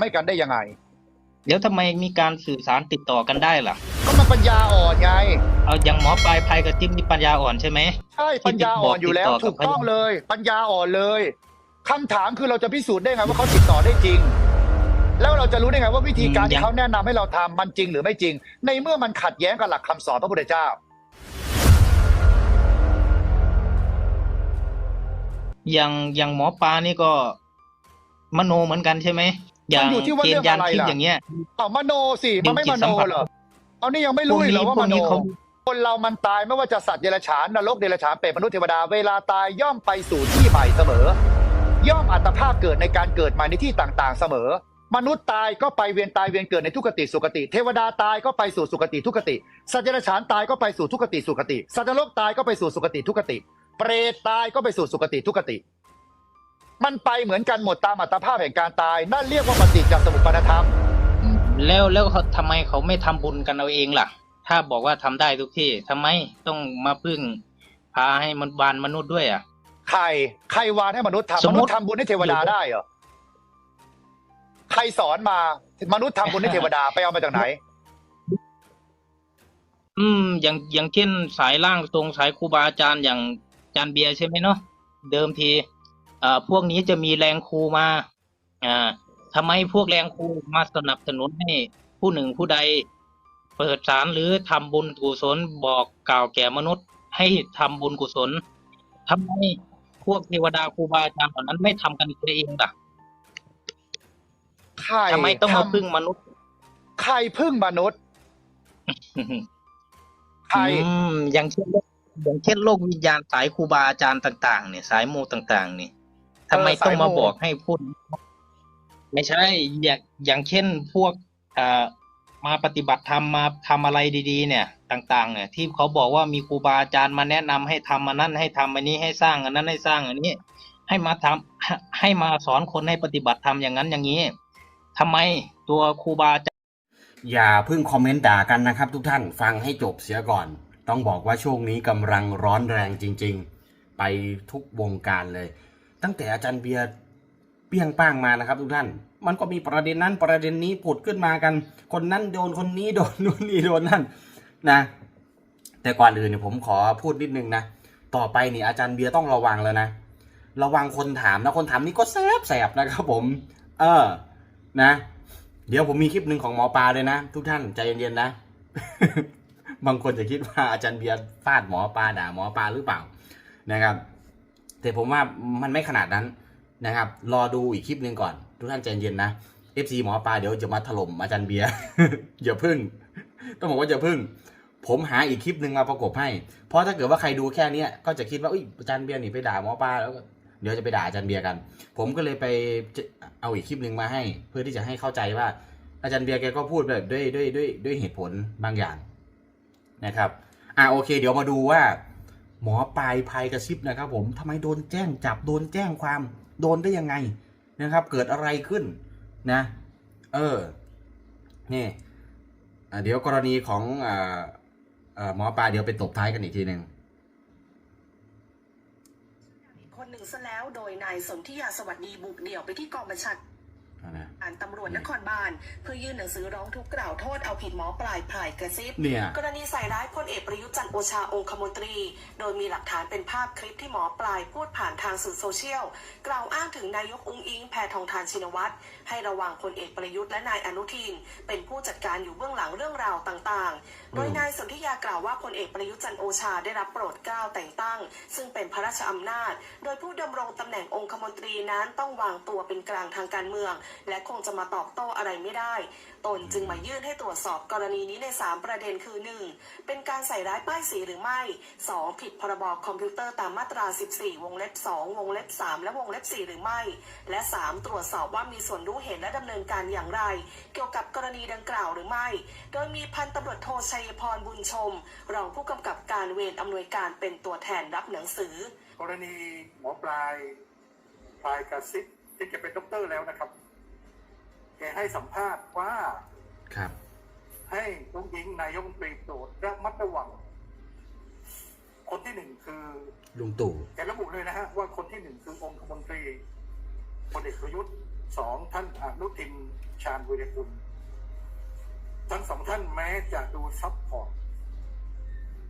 ไม่กันได้ยังไงแล้วทำไมมีการสื่อสารติดต่อกันได้ล่ะ ก็มันปัญญาอ่อนไง เอาอย่างหมอปลายภัยกับจิ๊บนี่ปัญญาอ่อนใช่ไหม ใช่ปัญญาอ่อนอยู่แล้วติดต่อกับถูกต้องเลย ปัญญาอ่อนเลยคำถามคือเราจะพิสูจน์ได้ไงว่าเขาติดต่อได้จริง แล้วเราจะรู้ได้ไงว่าวิธีการที่เขาแนะนำให้เราทำมันจริงหรือไม่จริง ในเมื่อมันขัดแย้งกับหลักคำสอนพระพุทธเจ้า อย่างอย่างหมอปลานี่ก็ มโนเหมือนกันใช่ไหม อย่างมันอยู่ที่ว่าเกเรื่ณองฑ์ยานอะไรทิพย์ล่ะอย่างเงี้ยเอามโนสิมันไม่มโนเหรอเอานี่ยังไม่รู้อีกเหรอว่าพมวกโนนี้เขาคนเรามันตายไม่ว่าจะสัตว์เดรัจฉานนรกเดรัจฉานเปรตมนุษย์เทวดาเวลาตายย่อมไปสู่ที่ใหม่เสมอ ย่อมอัตภาพเกิดในการเกิดใหม่ในที่ต่างๆ เสมอ มนุษย์ตายก็ไปเวียนตายเวียนเกิดในทุกขติสุขติ เทวดาตายก็ไปสู่สุขติทุกขติ สัตว์เดรัจฉานตายก็ไปสู่ทุกขติสุขติ สัตว์นรกตายก็ไปสู่สุขติทุกขติ เปรตตายก็ไปสู่สุขติทุกขติ มันไปเหมือนกันหมดตามอัตภาพแห่งการตาย นั่นเรียกว่าปฏิจจสมุปบาทธรรม แล้วแล้วเขาทำไมเขาไม่ทำบุญกันเอาเองล่ะ ถ้าบอกว่าทำได้ทุกที่ทำไมต้องมาพึ่งพาให้มันบานมนุษย์ด้วยอะ ใคร ใครวานให้มนุษย์ทำสมมมุนุษติ ย์ทำบุญให้เทวดาได้เหรอ ใครสอนมา มนุษย์ทำบุญให้เทวดาไปเอามาจากไหน อืม อย่างอย่างเช่นสายล่างตรงสายครูบาอาจารย์อย่างอาจารย์เบียร์ใช่ไหมเนาะเดิมทีเอ่อ พวกนี้จะมีแรงครูมาอ่าทำไมพวกแรงครูมาสนับสนุนให้ผู้หนึ่งผู้ใด เปิดสารหรือทำบุญกุศลบอกกล่าวแก่มนุษย์ ให้ทำบุญกุศลทำไมพวกเทวดาครูบาอาจารย์เหล่านั้นไม่ทำกันเองล่ะใครทำไมต้องมาทำพึ่งมนุษย์ ใครพึ่งมนุษย์ใครอืมอย่างเช่นโลกอย่างเช่นโลกวิญญาณสายครูบาอาจารย์ต่าง ๆ เนี่ย สายมูต่างๆนี่ ทำไมเออสายต้องมามูบอกให้พูด ไม่ใช่ อย่างอย่างเช่นพวกอ่ามาปฏิบัติธรรมมาทำอะไรดี ๆ เนี่ย ต่าง ๆ เนี่ย ที่เขาบอกว่ามีครูบาอาจารย์มาแนะนำให้ทำอันนั้นให้ทำอันนี้ให้สร้างอันนั้นให้สร้างอันนี้ ให้มาทำให้ให้มาสอนคนให้ปฏิบัติธรรมอย่างนั้นอย่างนี้ทำไมตัวครูบาอาจารย์อย่าเพิ่งคอมเมนต์ด่ากันนะครับ ทุกท่านฟังให้จบเสียก่อน ต้องบอกว่าช่วงนี้กำลังร้อนแรงจริง ๆ ไปทุกวงการเลย ตั้งแต่อาจารย์เบียร์เปี้ยงป้างมานะครับ ทุกท่าน มันก็มีประเด็นนั้นประเด็นนี้ผุดขึ้นมากัน คนนั้นโดนคนนี้โดนนู่นนี่โดนนั่นนะ แต่ก่อนอื่นเนี่ยผมขอพูดนิดนึงนะ ต่อไปนี่อาจารย์เบียร์ต้องระวังแล้วนะ ระวังคนถามนะ คนถามนี่ก็แสบแสบนะครับผม เออ นะ เดี๋ยวผมมีคลิปหนึ่งของหมอปลาเลยนะ ทุกท่านใจเย็นๆนะ บางคนจะคิดว่าอาจารย์เบียร์ฟาดหมอปลาด่าหมอปลาหรือเปล่านะครับ แต่ผมว่ามันไม่ขนาดนั้นนะครับ รอดูอีกคลิปหนึ่งก่อน ทุกท่านใจเย็นนะ FC หมอปลาเดี๋ยวจะมาถล่มอาจารย์เบียร์อย่าพึ่ง ต้องบอกว่าอย่าพึ่ง ผมหาอีกคลิปหนึ่งมาประกบให้ เพราะถ้าเกิดว่าใครดูแค่เนี้ยก็จะคิดว่าอุ้ยอาจารย์เบียร์หนีไปด่าหมอปลาแล้วเดี๋ยวจะไปด่าอาจารย์เบียร์กัน ผมก็เลยไปเอาอีกคลิปหนึ่งมาให้ เพื่อที่จะให้เข้าใจว่า อาจารย์เบียร์แกก็พูดแบบด้วยด้วยด้วยด้วยเหตุผลบางอย่างนะครับ อ่าโอเค เดี๋ยวมาดูว่า หมอปลายภัยกระซิบนะครับ ผมทำไมโดนแจ้งจับโดนแจ้งความโดนได้ยังไงนะครับ เกิดอะไรขึ้นนะ เออนี่เดี๋ยวกรณีของออหมอปลาเดี๋ยวไปตบท้ายกันอีกทีหนึ่งคนหนึ่งซะแล้วโดยนายสนธิยาสวัสดีบุกเดี่ยวไปที่กองบัญชา นะการตำรวจนครบาลเพื่อยื่นหนังสือร้องทุกข์กล่าวโทษเอาผิดหมอปลายพลายกระซิบเนี่ยกรณีใส่ร้ายพลเอกประยุทธ์จันทร์โอชาองคมนตรี โดยมีหลักฐานเป็นภาพคลิปที่หมอปลายพูดผ่านทางสื่อโซเชียล กล่าวอ้างถึงนายกอุ้งอิงแพทองทานชินวัตรให้ระวังพลเอกประยุทธ์และนายอนุทิน เป็นผู้จัดการอยู่เบื้องหลังเรื่องราวต่างๆโดยนายสนธิยากล่าวว่าพลเอกประยุทธ์จันโอชาได้รับโปรดเกล้าแต่งตั้ง ซึ่งเป็นพระราชอำนาจ โดยผู้ดำรงตำแหน่งองคมนตรีนั้นต้องวางตัวเป็นกลางทางการเมือง และคงจะมาตอบโต้อะไรไม่ได้ตนจึงมายื่นให้ตรวจสอบกรณีนี้ใน 3 ประเด็นคือ 1. เป็นการใส่ร้ายป้ายสีหรือไม่ 2. ผิดพรบคอมพิวเตอร์ตามมาตรา 14 วงเล็บ 2 วงเล็บ 3 และวงเล็บ 4 หรือไม่ และ 3. ตรวจสอบว่ามีส่วนรู้เห็นและดำเนินการอย่างไร เกี่ยวกับกรณีดังกล่าวหรือไม่ โดยมีพันตำรวจโทชัยพรบุญชม รองผู้กำกับการเวรอำนวยการเป็นตัวแทนรับหนังสือ กรณีหมอปลายปลายกระซิบที่จะเป็นด็อกเตอร์แล้วนะครับ แกให้สัมภาษณ์ว่าครับ ให้ลุงยิงนายกรัฐมนตรีโปรดระมัดระวัง คนที่หนึ่งคือลุงตู่แกระบุเลยนะฮะว่าคนที่หนึ่งคือองคมนตรีพลเอกประยุทธ์สองท่านอนุทินชาญวิรกุลทั้งสองท่านแม้จะดูซับพอร์ต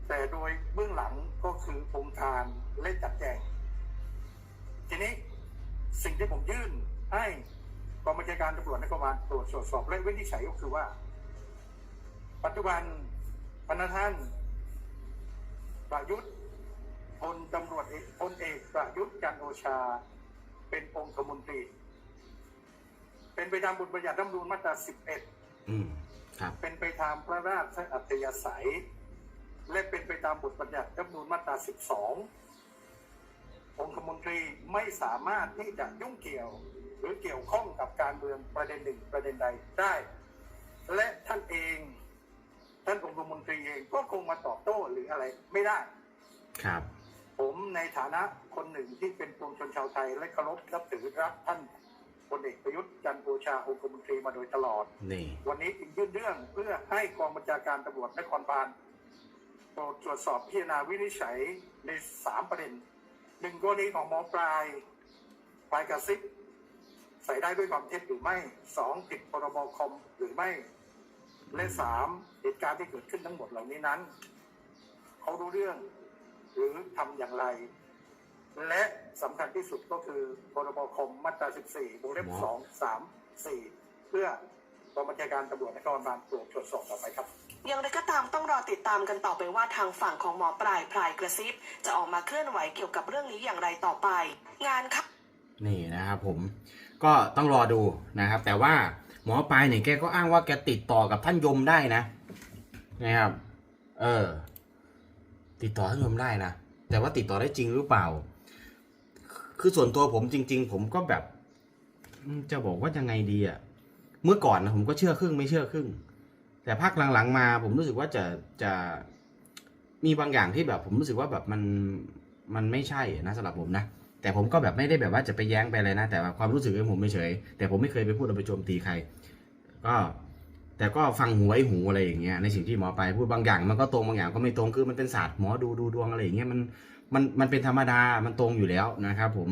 แต่โดยเบื้องหลังก็คือองค์ทานและจัดแจง ทีนี้สิ่งที่ผมยื่นให้ กองบัญชาการตำรวจนครบาลตรวจสอบและวินิจฉัยก็คือว่า ปัจจุบันพนักท่านประยุทธ์พลตำรวจเอกพลเอกประยุทธ์จันทร์โอชา เป็นองคมนตรี เป็นไปตามบทบัญญัติรัฐธรรมนูญมาตรา 11อืมครับเป็นไปตามพระราชอัธยาศัย และเป็นไปตามบทบัญญัติรัฐธรรมนูญมาตรา 12 องคมนตรีไม่สามารถที่จะยุ่งเกี่ยว หรือเกี่ยวข้องกับการเมืองประเด็นหนึ่งประเด็นใดได้ และท่านเองท่านองคมนตรีเองก็คงมาตอบโต้หรืออะไรไม่ได้ ครับ ผมในฐานะคนหนึ่งที่เป็นปวงชนชาวไทย และเคารพนับถือรักท่านพลเอกประยุทธ์จันทร์โอชาองคมนตรีมาโดยตลอดนี่วันนี้จึงยื่นเรื่องเพื่อให้กองบัญชาการตำรวจนครบาลโปรดตรวจสอบพิจารณาวินิจฉัยในสามประเด็น หนึ่งกรณีของหมอปลายปลายกระซิบใส่ได้ด้วยความเท็จหรือไม่สองผิดพรบคอมหรือไม่ และสามเหตุการณ์ที่เกิดขึ้นทั้งหมดเหล่านี้นั้น เขารู้เรื่องหรือทำอย่างไร และสำคัญที่สุดก็คือพรบคอมมาตรา 14วงเล็บหมอสองสามสี่เพื่อกองบัญชาการตำรวจนครบาลตรวจตรวจสอบต่อไปครับ อย่างไรก็ตามต้องรอติดตามกันต่อไปว่าทางฝั่งของหมอปลายพลายกระซิบ จะออกมาเคลื่อนไหวเกี่ยวกับเรื่องนี้อย่างไรต่อไป งานค่ะนี่นะครับผมก็ต้องรอดูนะครับ แต่ว่าหมอปลายเนี่ยแกก็อ้างว่าแกติดต่อกับท่านยมได้นะนะครับ เออ ติดต่อท่านยมได้นะแต่ว่าติดต่อได้จริงหรือเปล่า คือส่วนตัวผมจริง ๆ ผมก็แบบ จะบอกว่ายังไงดีอะเมื่อก่อนนะผมก็เชื่อครึ่งไม่เชื่อครึ่ง แต่ภาคหลังๆมา ผมรู้สึกว่าจะจะมีบางอย่างที่แบบ ผมรู้สึกว่าแบบมันมันไม่ใช่นะสำหรับผมนะแต่ผมก็แบบไม่ได้แบบว่าจะไปแย้งไปอะไรนะ แต่ว่าความรู้สึกของผมไม่เฉยแต่ผมไม่เคยไปพูดเอาไปโจมตีใคร ก็แต่ก็ฟังหูไว้หูอะไรอย่างเงี้ยในสิ่งที่หมอไปพูดบางอย่างมันก็ตรงบางอย่างก็ไม่ตรงคือมันเป็นศาสตร์หมอดูดูดวงอะไรอย่างเงี้ยมันมันมันเป็นธรรมดามันตรงอยู่แล้วนะครับผม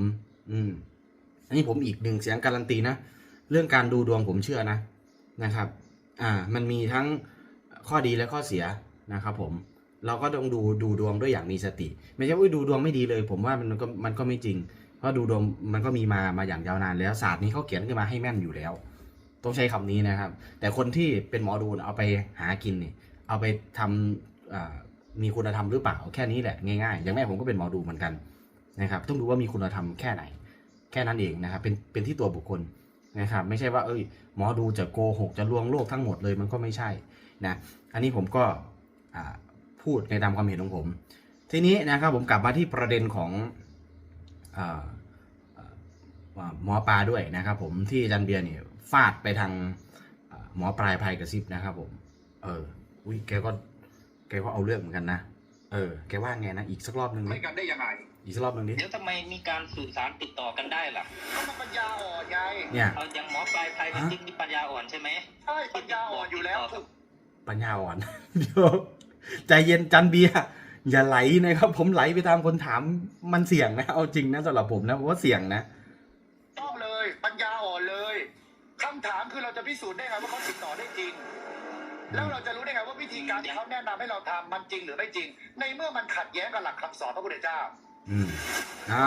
อืมอันนี้ผมอีกหนึ่งเสียงการันตีนะเรื่องการดูดวงผมเชื่อนะนะครับ อ่ามันมีทั้งข้อดีและข้อเสียนะครับผมเราก็ต้องดูดูดวงด้วยอย่างมีสติ ไม่ใช่ว่าดูดวงไม่ดีเลย ผมว่ามันก็มันก็ไม่จริง เพราะดูดวงมันก็มีมามาอย่างยาวนานแล้วศาสตร์นี้เขาเขียนขึ้นมาให้แม่นอยู่แล้ว ต้องใช้คำนี้นะครับ แต่คนที่เป็นหมอดูเอาไปหากินนี่เอาไปทำมีคุณธรรมหรือเปล่าแค่นี้แหละง่ายๆ อย่างแม่ผมก็เป็นหมอดูเหมือนกันนะครับ ต้องดูว่ามีคุณธรรมแค่ไหน แค่นั้นเองนะครับเป็นเป็นที่ตัวบุคคล นะครับไม่ใช่ว่าเอ้ยหมอดูจะโกหกจะลวงโลกทั้งหมดเลยมันก็ไม่ใช่นะอันนี้ผมก็พูดในตามความเห็นของผม ทีนี้นะครับผมกลับมาที่ประเด็นของออหมอปลาด้วยนะครับผมที่อาจันเบียร์เนี่ยฟาดไปทางหมอปลายภัยกระซิบนะครับผม เออ อุ้ยแกก็แกก็เอาเรื่องเหมือนกันนะ เออ แกว่าไงนะ อีกสักรอบหนึ่งไม่ดิกันได้ยังไง อีกสักรอบหนึ่งดิเดี๋ยวทำไมมีการสื่อสารติดต่อกันได้ล่ะก็มันปัญญาอ่อนไงเนี่ยเอาอย่างหมอปลายภัยกับจิ๊กนี่ปัญญาอ่อนใช่ไหมใช่ปัญญาอ่อนอยู่แล้วปัญญาอ่อนเดี๋ยวใจเย็นจันเบียร์อย่าไหลนะครับ ผมไหลไปตามคนถามมันเสี่ยงนะเอาจริงนะสำหรับผมนะผมว่าเสี่ยงนะต้องเลยปัญญาอ่อนเลยคำถามคือเราจะพิสูจน์ได้ไงว่าเขาติดต่อได้จริง แล้วเราจะรู้ได้ไงว่าวิธีการที่เขาแนะนำให้เราทำมันจริงหรือไม่จริง ในเมื่อมันขัดแย้งกับหลักคำสอนพระพุทธเจ้า อืมอ่า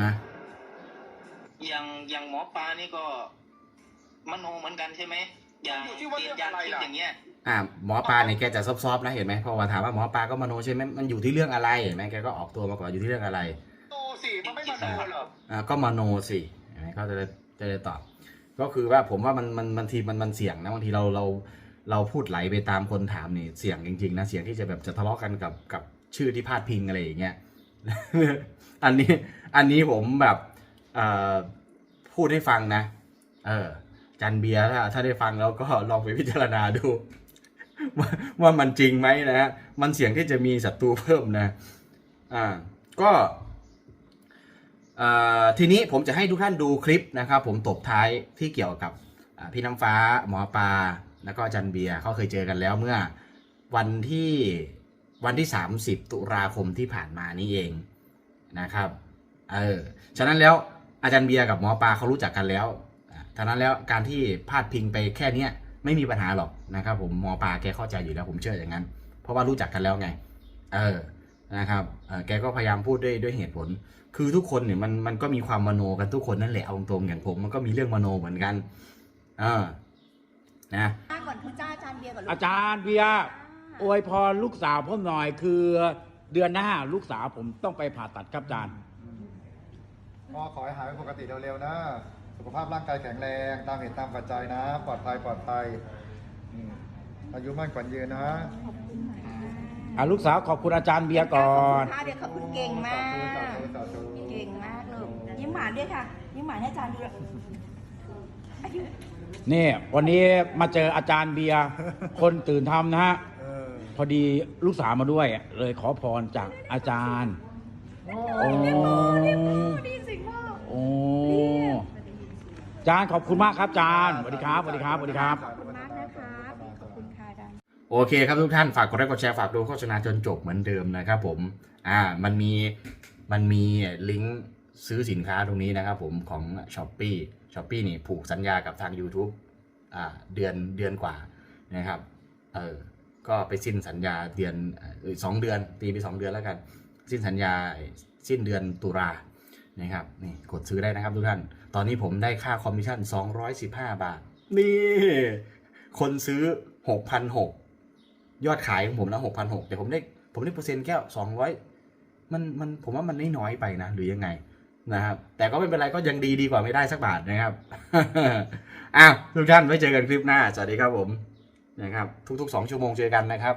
นะอย่างอย่างหมอปลานี่ก็มโนเหมือนกันใช่ไหมอย่างอยู่ที่ว่าเตีเรื่ยอนงยานอะไรทิพล่ะย์อย่างเงี้ย อ่าหมอปลาเนี่ยแกจะซอฟๆนะเห็นไหมเพราะว่าถามว่าหมอปลาก็มโนใช่ไหมมันอยู่ที่เรื่องอะไรเห็นไหมแกก็ออกตัวมาก่อนอยู่ที่เรื่องอะไรโตสิมันไม่มาโตหรอกอ่าก็มโนสิเห็นไหมเขาจะได้จะได้ตอบ ก็คือว่าผมว่ามันมันบางทีมันมันเสี่ยงนะบางทีเราเราเราพูดไหลไปตามคนถามนี่เสี่ยงจริงๆนะเสี่ยงที่จะแบบจะทะเลาะกันกับกับ ชื่อที่พาดพิงอะไรอย่างเงี้ยอันนี้อันนี้ผมแบบพูดให้ฟังนะ เออ จันเบียร์ถ้าถ้าได้ฟังแล้วก็ลองไปพิจารณาดู ว่าว่ามันจริงไหมนะฮะมันเสี่ยงที่จะมีศัตรูเพิ่มนะ อ่า ก็อ่อทีนี้ผมจะให้ทุกท่านดูคลิปนะครับ ผมตบท้ายที่เกี่ยวกับพี่น้ำฟ้าหมอปลาแล้วก็จันเบียร์เขาเคยเจอกันแล้วเมื่อวันที่ วันที่ 30 ตุลาคมที่ผ่านมานี่เองนะครับเออฉะนั้นแล้วอาจารย์เบียร์กับหมอปลาเขารู้จักกันแล้วอะท่านั้นแล้วการที่พาดพิงไปแค่เนี้ยไม่มีปัญหาหรอกนะครับ ผมหมอปลาแกเข้าใจอยู่แล้วผมเชื่ออย่างนั้น เพราะว่ารู้จักกันแล้วไง เออนะครับเออแกก็พยายามพูดด้วยด้วยเหตุผล คือทุกคนเนี่ยมันมันก็มีความมโนกันทุกคนนั่นแหละเอาตรงๆอย่างผมมันก็มีเรื่องมโนเหมือนกัน เออนะก่อนคุณจ้าอาจารย์เบียร์ก่ อนลูกอาจารย์เบียร์อวยพรลูกสาวผมหน่อยคือเดือนหน้าลูกสาวผมต้องไปผ่าตัดครับอาจารย์หมอขอให้หายเป็นปกติเร็วๆนะ สุขภาพร่างกายแข็งแรงตามเหตุตามปัจจัยนะ ปลอดภัยปลอดภัยอืมอายุมั่นขวัญยืนนะอะลูกสาวขอบคุณอาจารย์เบียร์ก่อน ค่ะเดี๋ยวขอบคุณเก่งมากสาธุสาธุ เก่งมากลูกยิ้มหวานด้วยค่ะ ยิ้มหวานให้อาจารย์ดูด้วยอายุนี่วันนี้มาเจออาจารย์เบียร์ คนตื่นทำนะฮะเออ พอดีลูกสาวมาด้วย เลยขอพรจากอาจารย์ โอ้โอ้ดีสิพ่อโอ้อาจารย์ขอบคุณมากครับอาจารย์สวัสดีครับสวัสดีครับสวัสดีครับขอบคุณมากนะครับขอบคุณค่ะอาจารย์โอเคครับทุกท่านฝากกดไลค์กดแชร์ฝากดูโฆษณาจนจบเหมือนเดิมนะครับผมอ่ามันมีมันมีลิงก์ซื้อสินค้าตรงนี้นะครับผมของ s h อ p e e s h o p e e นี่ผูกสัญญากับทาง YouTube อ่าเดือนเดือนกว่านะครับเออ ก็ไปสิ้นสัญญาเดือนสองเดือนตีไปสองเดือนแล้วกัน สิ้นสัญญาสิ้นเดือนตุลานะครับนี่กดซื้อได้นะครับทุกท่าน ตอนนี้ผมได้ค่าคอมมิชชั่น 215 บาท นี่ คนซื้อ6,600ยอดขายของผมนะ6,600แต่ผมได้ผมได้เปอร์เซ็นต์แค่200 มันมันผมว่ามันไม่น้อยไปนะ หรือยังไงนะครับ แต่ก็ไม่เป็นไรก็ยังดีดีกว่าไม่ได้สักบาทนะครับ อ้าวทุกท่านไว้เจอกันคลิปหน้า สวัสดีครับผม นะครับ ทุกๆ 2 ชั่วโมงเจอกันนะครับ